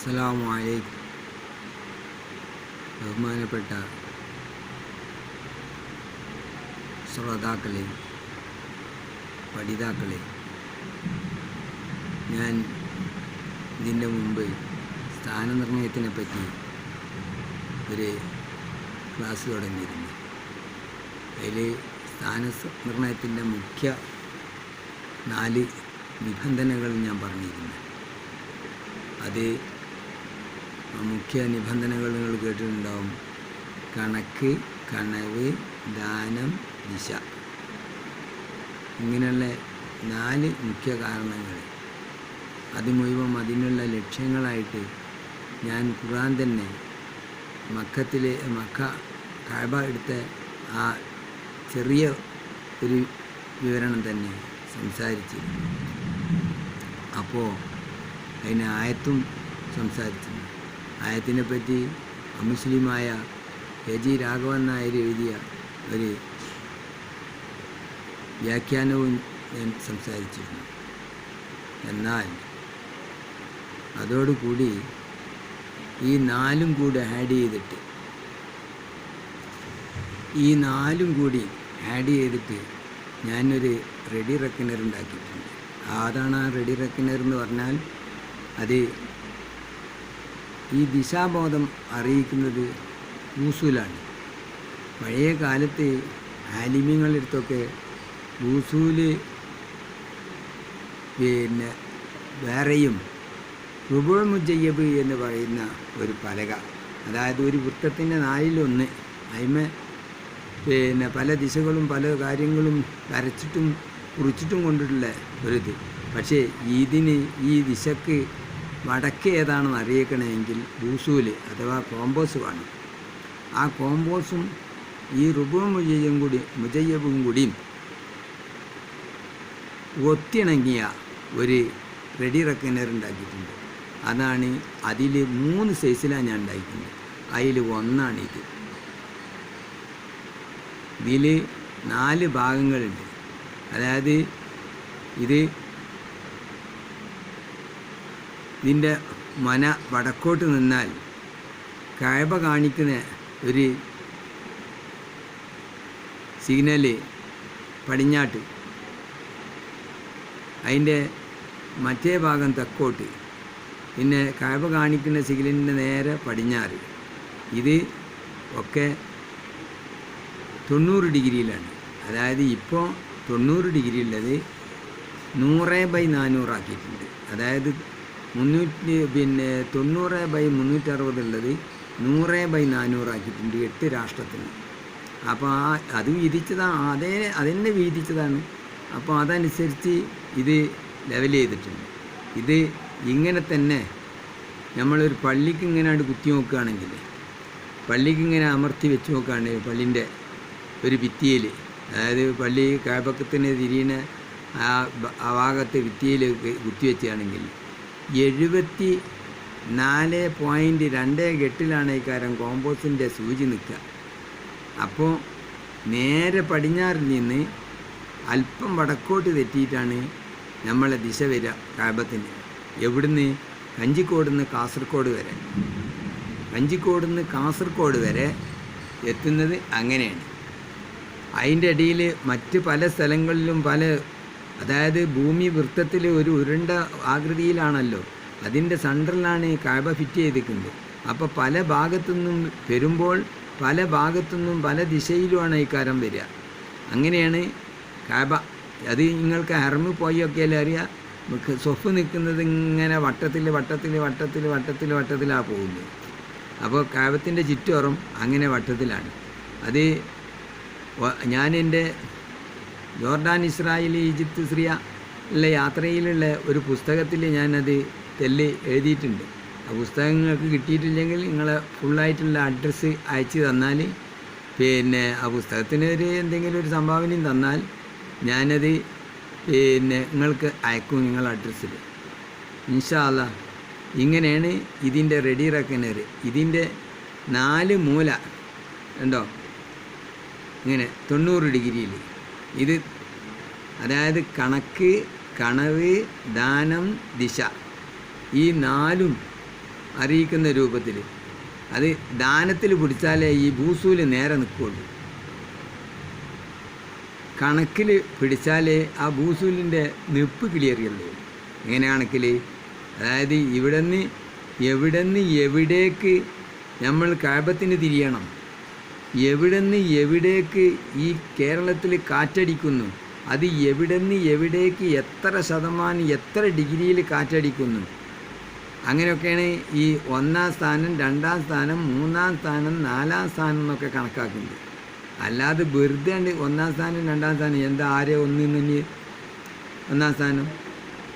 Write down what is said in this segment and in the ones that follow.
അസ്സലാമു അലൈക്കും ബഹുമാനപ്പെട്ട ശ്രോതാക്കളെ പഠിതാക്കളെ ഞാൻ ഇതിന്റെ മുമ്പ് സ്ഥാനനിർണയത്തിനെ പറ്റി ഒരു ക്ലാസ് തുടങ്ങിയിരുന്നു. അതിൽ സ്ഥാന നിർണയത്തിന്റെ മുഖ്യ നാല് നിബന്ധനകൾ ഞാൻ പറഞ്ഞിരുന്നു. അത് മുഖ്യ നിബന്ധനകൾ നിങ്ങൾ കേട്ടിട്ടുണ്ടാവും. കണക്ക് കണവ് ദാനം ദിശ. ഇങ്ങനെയുള്ള നാല് മുഖ്യ കാരണങ്ങൾ. അത് മുഴുവൻ അതിനുള്ള ലക്ഷ്യങ്ങളായിട്ട് ഞാൻ ഖുർആൻ തന്നെ മക്കത്തിലെ മക്ക കഴബ എടുത്ത ആ ചെറിയ ഒരു വിവരണം തന്നെ സംസാരിച്ചു അപ്പോൾ അതിന് ആയത്തും ആയത്തിനെ പറ്റി അമുസ്ലിമായ എ ജി രാഘവൻ നായർ എഴുതിയ ഒരു വ്യാഖ്യാനവും ഞാൻ സംസാരിച്ചിരുന്നു. എന്നാൽ അതോടുകൂടി ഈ നാലും കൂടി ആഡ് ചെയ്തിട്ട് ഈ നാലും കൂടി ആഡ് ചെയ്തിട്ട് ഞാനൊരു റെഡി റെക്കനർ ഉണ്ടാക്കിയിട്ടുണ്ട്. അതാണ് ആ റെഡി റെക്കനർ എന്ന് പറഞ്ഞാൽ അത് ഈ ദിശാബോധം അറിയിക്കുന്നത് ഊസൂലാണ്. പഴയ കാലത്ത് ആലിമ്യങ്ങളടുത്തൊക്കെ ഊസൂൽ പിന്നെ വേറെയും റുബുൾ മുജയ്യബ് എന്ന് പറയുന്ന ഒരു പലക. അതായത് ഒരു വൃത്തത്തിന്റെ നാലിലൊന്ന്. അതിമ പിന്നെ പല ദിശകളും പല കാര്യങ്ങളും വരച്ചിട്ടും കുറിച്ചിട്ടും കൊണ്ടിട്ടുള്ള ഒരിത്. പക്ഷേ ഇതിന് ഈ ദിശക്ക് വടക്ക് ഏതാണെന്ന് അറിയിക്കണമെങ്കിൽ ബൂസൂൽ അഥവാ കോമ്പോസ് വേണം. ആ കോമ്പോസും ഈ റുബു മുജയ്യും കൂടി മുജയ്യബും കൂടിയും ഒത്തിണങ്ങിയ ഒരു റെഡി റെക്കനർ ഉണ്ടാക്കിയിട്ടുണ്ട്. അതാണ് അതിൽ മൂന്ന് സൈസിലാണ് ഞാൻ ഉണ്ടാക്കിയിട്ടുണ്ട്. അതിൽ ഒന്നാണ് ഇത്. ഇതിൽ നാല് ഭാഗങ്ങളുണ്ട്. അതായത് ഇത് ഇതിന്റെ മന വടക്കോട്ട് നിന്നാൽ കഴവ കാണിക്കുന്ന ഒരു സിഗ്നൽ പടിഞ്ഞാട്ട്. അതിന്റെ മറ്റേ ഭാഗം തെക്കോട്ട്. പിന്നെ കഴവ കാണിക്കുന്ന സിഗ്നലിന്റെ നേരെ പടിഞ്ഞാറ്. ഇത് ഒക്കെ തൊണ്ണൂറ് ഡിഗ്രിയിലാണ്. അതായത് ഇപ്പോൾ തൊണ്ണൂറ് ഡിഗ്രി ഉള്ളത് നൂറ് ബൈ നാനൂറാക്കിയിട്ടുണ്ട് അതായത് മുന്നൂറ്റി പിന്നെ തൊണ്ണൂറ് ബൈ മുന്നൂറ്ററുപത് ഉള്ളത് നൂറ് ബൈ നാനൂറാക്കിയിട്ടുണ്ട് എട്ട് രാഷ്ട്രത്തിന്. അപ്പോൾ ആ അത് വീതിച്ചതാണ് അതേ അതെന്നെ വീതിച്ചതാണ് അപ്പോൾ അതനുസരിച്ച് ഇത് ലെവൽ ചെയ്തിട്ടുണ്ട്. ഇത് ഇങ്ങനെ തന്നെ നമ്മളൊരു പള്ളിക്ക് ഇങ്ങനെ കുത്തി നോക്കുകയാണെങ്കിൽ പള്ളിക്ക് ഇങ്ങനെ അമർത്തി വെച്ച് നോക്കുകയാണെങ്കിൽ പള്ളിന്റെ ഒരു ഭിത്തിയിൽ അതായത് പള്ളി കാപക്കത്തിന് തിരിയുന്ന ആ ഭാഗത്ത് ഭിത്തിയിൽ കുത്തിവെച്ചാണെങ്കിൽ എഴുപത്തി നാല് പോയിന്റ് രണ്ട് എട്ടിലാണ് കാര്യം കോമ്പോസിന്റെ സൂചി നിൽക്കുക. അപ്പോൾ നേരെ പടിഞ്ഞാറിൽ നിന്ന് അല്പം വടക്കോട്ട് തെറ്റിയിട്ടാണ് നമ്മളെ ദിശ വരിക കാപത്തിന് എവിടുന്ന്? കഞ്ചിക്കോട് നിന്ന് കാസർഗോഡ് വരെ. കഞ്ചിക്കോട് നിന്ന് കാസർഗോഡ് വരെ എത്തുന്നത് അങ്ങനെയാണ്. അതിന്റെ ഇടയിൽ മറ്റ് പല സ്ഥലങ്ങളിലും പല അതായത് ഭൂമി വൃത്തത്തിൽ ഒരു ഉരുണ്ട ആകൃതിയിലാണല്ലോ. അതിന്റെ സെൻട്രലാണ് ഈ കാബ ഫിറ്റ് ചെയ്തിരിക്കുന്നത്. അപ്പോൾ പല ഭാഗത്തുനിന്നും വരുമ്പോൾ പല ഭാഗത്തുനിന്നും പല ദിശയിലുമാണ് ഈ കാരം വരിക. അങ്ങനെയാണ് കാബ അത് നിങ്ങൾക്ക് ഹർമ് പോയൊക്കെ അറിയാം? അറിയുക സൊഫ് നിൽക്കുന്നത് ഇങ്ങനെ വട്ടത്തിൽ വട്ടത്തിൽ വട്ടത്തിൽ വട്ടത്തിൽ വട്ടത്തിലാണ് പോകുന്നത്. അപ്പോൾ കാബത്തിന്റെ ചുറ്റോറും അങ്ങനെ വട്ടത്തിലാണ്. അത് ഞാൻ ജോർഡാൻ ഇസ്രായേൽ ഈജിപ്ത് സിറിയ ഉള്ള യാത്രയിലുള്ള ഒരു പുസ്തകത്തിൽ ഞാനത് തെല്ല് എഴുതിയിട്ടുണ്ട്. ആ പുസ്തകം പുസ്തകങ്ങൾക്ക് കിട്ടിയിട്ടില്ലെങ്കിൽ നിങ്ങളെ ഫുള്ളായിട്ടുള്ള അഡ്രസ്സ് അയച്ചു തന്നാൽ പിന്നെ ആ പുസ്തകത്തിന് ഒരു എന്തെങ്കിലും ഒരു സംഭാവനയും തന്നാൽ ഞാനത് പിന്നെ നിങ്ങൾക്ക് അയക്കും നിങ്ങൾ അഡ്രസ്സിൽ ഇൻഷാല്ല ഇങ്ങനെയാണ് ഇതിന്റെ റെഡി റെക്കനർ ഇതിന്റെ നാല് മൂല ഉണ്ടോ? ഇങ്ങനെ തൊണ്ണൂറ് ഡിഗ്രിയിൽ. ഇത് അതായത് കണക്ക് കണവ് ദാനം ദിശ. ഈ നാലും അറിയിക്കുന്ന രൂപത്തിൽ. അത് ദാനത്തിൽ പിടിച്ചാലേ ഈ ഭൂസൂൽ നേരെ നിൽക്കുള്ളൂ കണക്കിൽ പിടിച്ചാലേ ആ ഭൂസൂലിന്റെ നിപ്പ് കിളിയറിയുള്ളൂ എങ്ങനെ കണക്കിൽ അതായത് ഇവിടെ നിന്ന് എവിടെ നിന്ന് എവിടേക്ക് നമ്മൾ കഴപത്തിന് തിരിയണം. എവിടെ നിന്ന് എവിടേക്ക് ഈ കേരളത്തിൽ കാറ്റടിക്കുന്നു? അത് എവിടെ നിന്ന് എവിടേക്ക് എത്ര ശതമാനം എത്ര ഡിഗ്രിയിൽ കാറ്റടിക്കുന്നു? അങ്ങനെയൊക്കെയാണ് ഈ ഒന്നാം സ്ഥാനം രണ്ടാം സ്ഥാനം മൂന്നാം സ്ഥാനം നാലാം സ്ഥാനം എന്നൊക്കെ കണക്കാക്കുന്നത്. അല്ലാതെ വെറുതെ ഉണ്ട് ഒന്നാം സ്ഥാനം രണ്ടാം സ്ഥാനം എന്താ ആരെ ഒന്നിൽ നിന്ന് ഒന്നാം സ്ഥാനം?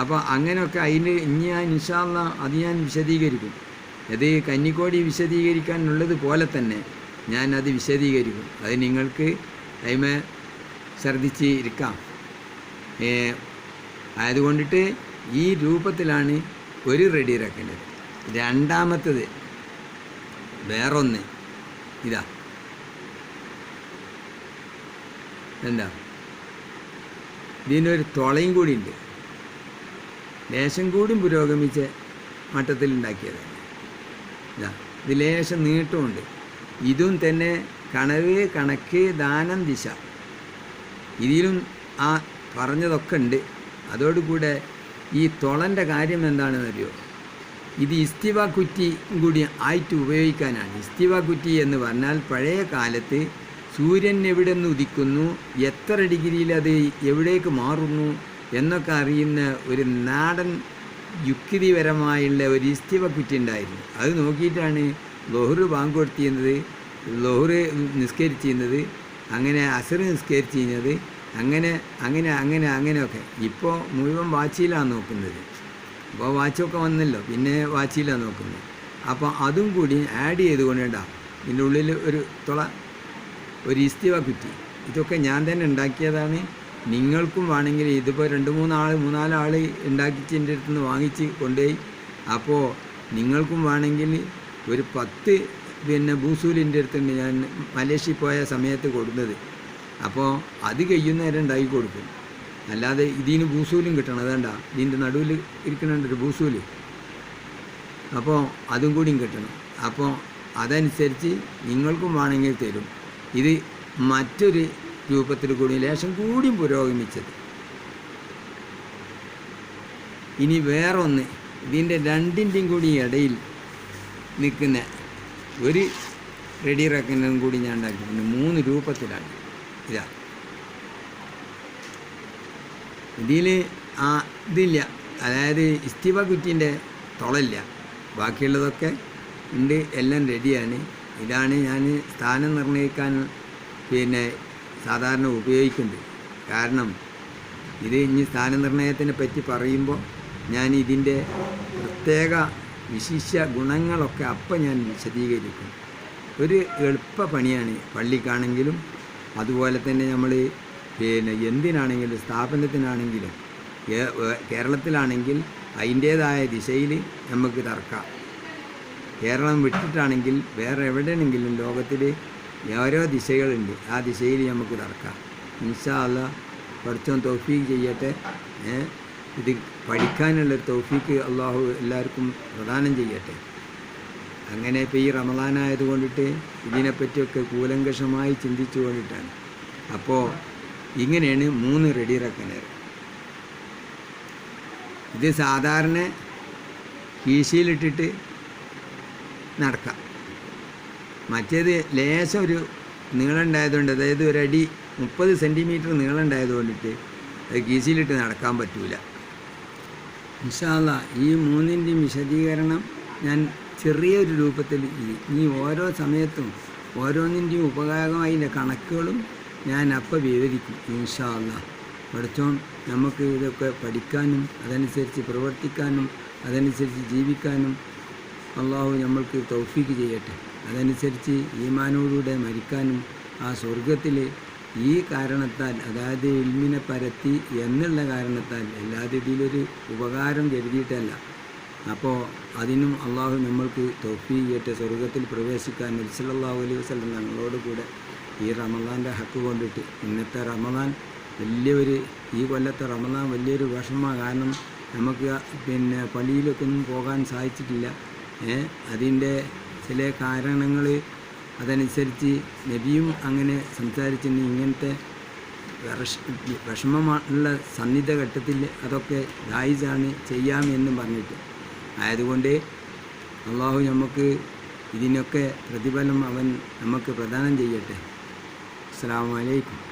അപ്പോൾ അങ്ങനെയൊക്കെ അതിന് ഇനി ഞാൻ ഇൻഷാല്ല അത് ഞാൻ വിശദീകരിക്കും. അത് കന്നിക്കോടി വിശദീകരിക്കാനുള്ളത് പോലെ തന്നെ ഞാൻ അത് വിശദീകരിക്കും. അത് നിങ്ങൾക്ക് അതിമേ ശ്രദ്ധിച്ച് ഇരിക്കാം. ആയതുകൊണ്ടിട്ട് ഈ രൂപത്തിലാണ് ഒരു റെഡി ഇറക്കേണ്ടത് രണ്ടാമത്തത് വേറൊന്ന്. ഇതാ. എന്താ? ഇതിനൊരു തുളയും കൂടി ഉണ്ട്. ലേശം കൂടി പുരോഗമിച്ച മട്ടത്തിൽ ഉണ്ടാക്കിയതാണ് ഇതാ. ഇത് ലേശം നീട്ടമുണ്ട് ഇതും തന്നെ കണവ് കണക്ക് ദാനം ദിശ. ഇതിലും ആ പറഞ്ഞതൊക്കെ ഉണ്ട്. അതോടുകൂടെ ഈ തൊളന്റെ കാര്യം എന്താണെന്ന് അറിയോ ഇത് ഇസ്തിവ കുറ്റി കൂടി ആയിട്ട് ഉപയോഗിക്കാനാണ്. ഇസ്തിവ കുറ്റി എന്ന് പറഞ്ഞാൽ പഴയ കാലത്ത് സൂര്യൻ എവിടെ നിന്ന് ഉദിക്കുന്നു എത്ര ഡിഗ്രിയിൽ അത് എവിടേക്ക് മാറുന്നു എന്നൊക്കെ അറിയുന്ന ഒരു നാടൻ യുക്തിപരമായുള്ള ഒരു ഇസ്തിവ കുറ്റി ഉണ്ടായിരുന്നു. അത് നോക്കിയിട്ടാണ് ലൊഹറ് ബാങ്ക് കൊടുത്തിരുന്നത് നിസ്കരിച്ച് ചെയ്യുന്നത് അങ്ങനെ അസർ നിസ്കരിച്ച് ചെയ്യുന്നത് അങ്ങനെ അങ്ങനെ അങ്ങനെ അങ്ങനെയൊക്കെ. ഇപ്പോൾ മുഴുവൻ വാച്ചിയിലാണ് നോക്കുന്നത്. അപ്പോൾ വാച്ചൊക്കെ വന്നല്ലോ പിന്നെ വാച്ചിയിലാണ് നോക്കുന്നത്. അപ്പോൾ അതും കൂടി ആഡ് ചെയ്തുകൊണ്ടേണ്ട ഇതിന്റെ ഉള്ളിൽ ഒരു തുള ഒരു ഇസ്തിവ കുറ്റി. ഇതൊക്കെ ഞാൻ തന്നെ ഉണ്ടാക്കിയതാണ്. നിങ്ങൾക്കും വേണമെങ്കിൽ ഇതിപ്പോൾ രണ്ട് മൂന്നാൾ മൂന്നാലാൾ ഉണ്ടാക്കിച്ച് എന്റെ അടുത്ത് നിന്ന് വാങ്ങിച്ച് കൊണ്ടുപോയി. അപ്പോൾ നിങ്ങൾക്കും വേണമെങ്കിൽ ഒരു പത്ത് പിന്നെ ബൂസൂലിന്റെ അടുത്തുണ്ട് ഞാൻ മലേഷ്യയിൽ പോയ സമയത്ത് കൊടുത്തത്. അപ്പോൾ അത് കഴിയുന്നേരം ഉണ്ടാക്കി കൊടുക്കും. അല്ലാതെ ഇതിന് ബൂസൂലും കിട്ടണം. അതേണ്ട ഇതിന്റെ നടുവിൽ ഇരിക്കണുണ്ട് ഒരു ബൂസൂൽ. അപ്പോൾ അതും കൂടിയും കിട്ടണം. അപ്പോൾ അതനുസരിച്ച് നിങ്ങൾക്കും വേണമെങ്കിൽ തരും. ഇത് മറ്റൊരു രൂപത്തിൽ കൂടി ലേശം കൂടിയും പുരോഗമിച്ചത്. ഇനി വേറൊന്ന്. ഇതിന്റെ രണ്ടിന്റെയും കൂടി ഇടയിൽ നിൽക്കുന്ന ഒരു റെഡി റെക്കനും കൂടി ഞാൻ ഉണ്ടാക്കിയിട്ടുണ്ട് മൂന്ന് രൂപത്തിലാണ്. ഇതാ. ഇതിൽ ആ ഇതില്ല. അതായത് ഇസ്തിവ കുറ്റിന്റെ തുളയില്ല ബാക്കിയുള്ളതൊക്കെ ഉണ്ട്. എല്ലാം റെഡിയാണ്. ഇതാണ് ഞാൻ സ്ഥാനം നിർണയിക്കാൻ പിന്നെ സാധാരണ ഉപയോഗിക്കുന്നത്. കാരണം ഇത് ഇനി സ്ഥാനനിർണയത്തിനെ പറ്റി പറയുമ്പോൾ ഞാൻ ഇതിന്റെ പ്രത്യേക വിശിഷ്യ ഗുണങ്ങളൊക്കെ അപ്പം ഞാൻ വിശദീകരിക്കും. ഒരു എളുപ്പ പണിയാണ് പള്ളിക്കാണെങ്കിലും അതുപോലെ തന്നെ നമ്മൾ പിന്നെ എന്തിനാണെങ്കിലും സ്ഥാപനത്തിനാണെങ്കിലും കേരളത്തിലാണെങ്കിൽ അതിന്റേതായ ദിശയിൽ നമുക്ക് തർക്കാം. കേരളം വിട്ടിട്ടാണെങ്കിൽ വേറെ എവിടെയാണെങ്കിലും ലോകത്തിൽ ഓരോ ദിശകളുണ്ട്. ആ ദിശയിൽ നമുക്ക് തർക്കാം. ഇൻഷാ അല്ല പഠിച്ചോൻ തൗഫീക്ക് ചെയ്യട്ടെ? ഇത് പഠിക്കാനുള്ള തൗഫീക്ക് അള്ളാഹു എല്ലാവർക്കും പ്രദാനം ചെയ്യട്ടെ. അങ്ങനെ ഇപ്പോൾ ഈ റമദാനായത് കൊണ്ടിട്ട് ഇതിനെപ്പറ്റിയൊക്കെ കൂലങ്കഷമായി ചിന്തിച്ചു കൊണ്ടിട്ടാണ്. അപ്പോൾ ഇങ്ങനെയാണ് മൂന്ന് റെഡി റക്കനർ. ഇത് സാധാരണ കീശയിലിട്ടിട്ട് നടക്കാം. മറ്റേത് ലേശം ഒരു നീളം ഉണ്ടായതുകൊണ്ട് അതായത് ഒരടി മുപ്പത് സെന്റിമീറ്റർ നീളം ഉണ്ടായതുകൊണ്ടിട്ട് അത് കീശയിലിട്ട് നടക്കാൻ പറ്റൂല. ഇൻഷാല്ല ഈ മൂന്നിന്റെയും വിശദീകരണം ഞാൻ ചെറിയൊരു രൂപത്തിൽ ഈ ഓരോ സമയത്തും ഓരോന്നിന്റെയും ഉപകാരമായതിന്റെ കണക്കുകളും ഞാൻ അപ്പം വിവരിക്കും ഇൻഷാല്ല പഠിച്ചോ നമുക്ക് ഇതൊക്കെ പഠിക്കാനും അതനുസരിച്ച് പ്രവർത്തിക്കാനും അതനുസരിച്ച് ജീവിക്കാനും അള്ളാഹു നമ്മൾക്ക് തൗഫീക്ക് ചെയ്യട്ടെ. അതനുസരിച്ച് ഈമാനോടുകൂടെ മരിക്കാനും ആ സ്വർഗത്തിൽ ഈ കാരണത്താൽ അതായത് ഇൽമിനെ പരത്തി എന്നുള്ള കാരണത്താൽ അല്ലാതെ ഇതിലൊരു ഉപകാരം കരുതിയിട്ടല്ല. അപ്പോൾ അതിനും അള്ളാഹു നമ്മൾക്ക് തൊപ്പി ഏറ്റ സ്വർഗത്തിൽ പ്രവേശിക്കാൻ നബിസല്ലാഹു അലൈഹി വസ്ലം ഞങ്ങളോട് കൂടെ ഈ റമദാന്റെ ഹക്ക് കൊണ്ടിട്ട്. ഇന്നത്തെ റമദാൻ വലിയൊരു ഈ കൊല്ലത്തെ റമദാൻ വലിയൊരു വിഷമമാണ്. കാരണം നമുക്ക് പിന്നെ പള്ളിയിലൊക്കെ ഒന്നും പോകാൻ സാധിച്ചിട്ടില്ല. അതിന്റെ ചില കാരണങ്ങൾ അതനുസരിച്ച് നബിയും അങ്ങനെ സംസാരിച്ചിന് ഇങ്ങനത്തെ വിഷ- വിഷമമുള്ള സന്നിധ ഘട്ടത്തിൽ അതൊക്കെ ദായിസാണ് ചെയ്യാമെന്നും പറഞ്ഞിട്ട്. ആയതുകൊണ്ട് അള്ളാഹു നമുക്ക് ഇതിനൊക്കെ പ്രതിഫലം അവൻ നമുക്ക് പ്രദാനം ചെയ്യട്ടെ. അസ്സാം വലൈക്കും